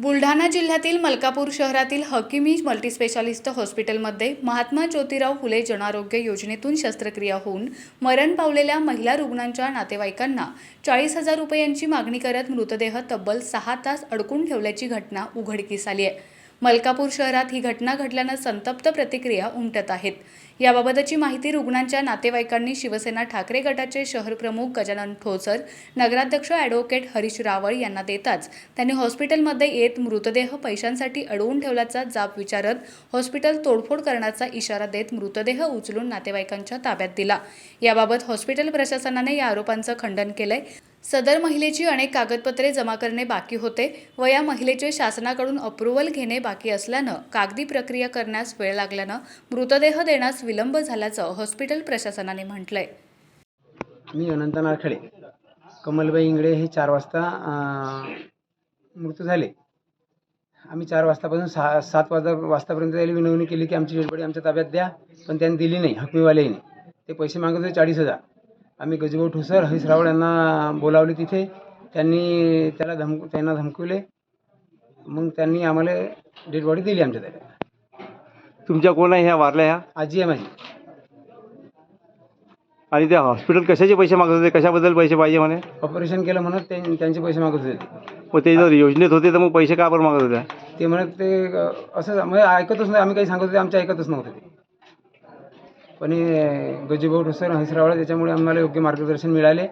बुलढाणा जिल्ह्यातील मलकापूर शहरातील हकीमी मल्टीस्पेशालिस्ट हॉस्पिटलमध्ये महात्मा ज्योतिराव फुले जनआरोग्य योजनेतून शस्त्रक्रिया होऊन मरण पावलेल्या महिला रुग्णांच्या नातेवाईकांना चाळीस हजार रुपयांची मागणी करत मृतदेह तब्बल सहा तास अडकून ठेवल्याची घटना उघडकीस आली आहे. मलकापूर शहरात ही घटना घडल्यानं संतप्त प्रतिक्रिया उमटत आहेत. याबाबतची माहिती रुग्णांच्या नातेवाईकांनी शिवसेना ठाकरे गटाचे शहर प्रमुख गजानन ठोसर नगराध्यक्ष ॲडव्होकेट हरीश रावळ यांना देताच त्यांनी हॉस्पिटलमध्ये येत मृतदेह पैशांसाठी अडवून ठेवल्याचा जाब विचारत हॉस्पिटल तोडफोड करण्याचा इशारा देत मृतदेह उचलून नातेवाईकांच्या ताब्यात दिला. याबाबत हॉस्पिटल प्रशासनाने या आरोपांचं खंडन केलंय. सदर महिलेची अनेक कागदपत्रे जमा करणे बाकी होते व या महिलेचे शासनाकडून अप्रुव्हल घेणे बाकी असल्यानं कागदी प्रक्रिया करण्यास वेळ लागल्यानं मृतदेह देण्यास विलंब झाल्याचं हॉस्पिटल प्रशासनाने म्हटलंय. मी अनंत नारखेडे. कमलबाई इंगळे हे चार वाजता मृत्यू झाले. आम्ही चार वाजतापासून सहा सात वाजता वाजतापर्यंत त्याला विनवणी केली की आमची डेडबॉडी आमच्या ताब्यात द्या पण त्यांनी दिली नाही हकमीवाल्याने. ते पैसे मागत होते चाळीस हजार. आम्ही गजभाऊ ठोसर हरीश रावळ यांना बोलावले तिथे. त्यांनी त्याला धमक त्यांना धमकवले. मग त्यांनी आम्हाला डेडबॉडी दिली आमच्या ताब्यात तुमच्या कोण आहे ह्या वारल्या ह्या? आजी आहे माझी. आणि त्या हॉस्पिटल कशाचे पैसे मागत होते? कशाबद्दल पैसे पाहिजे म्हणे? ऑपरेशन केलं म्हणत ते त्यांचे पैसे मागत होते. मग ते जर योजनेत होते तर मग पैसे का बरं मागत होत्या? ते म्हणत ते अ, असं म्हणजे ऐकतच नाही. आम्ही काही सांगत होते आमच्या ऐकतच नव्हते ते. पण हे गजूभाऊ ठोसर हंसरावळे त्याच्यामुळे आम्हाला योग्य मार्गदर्शन मिळाले.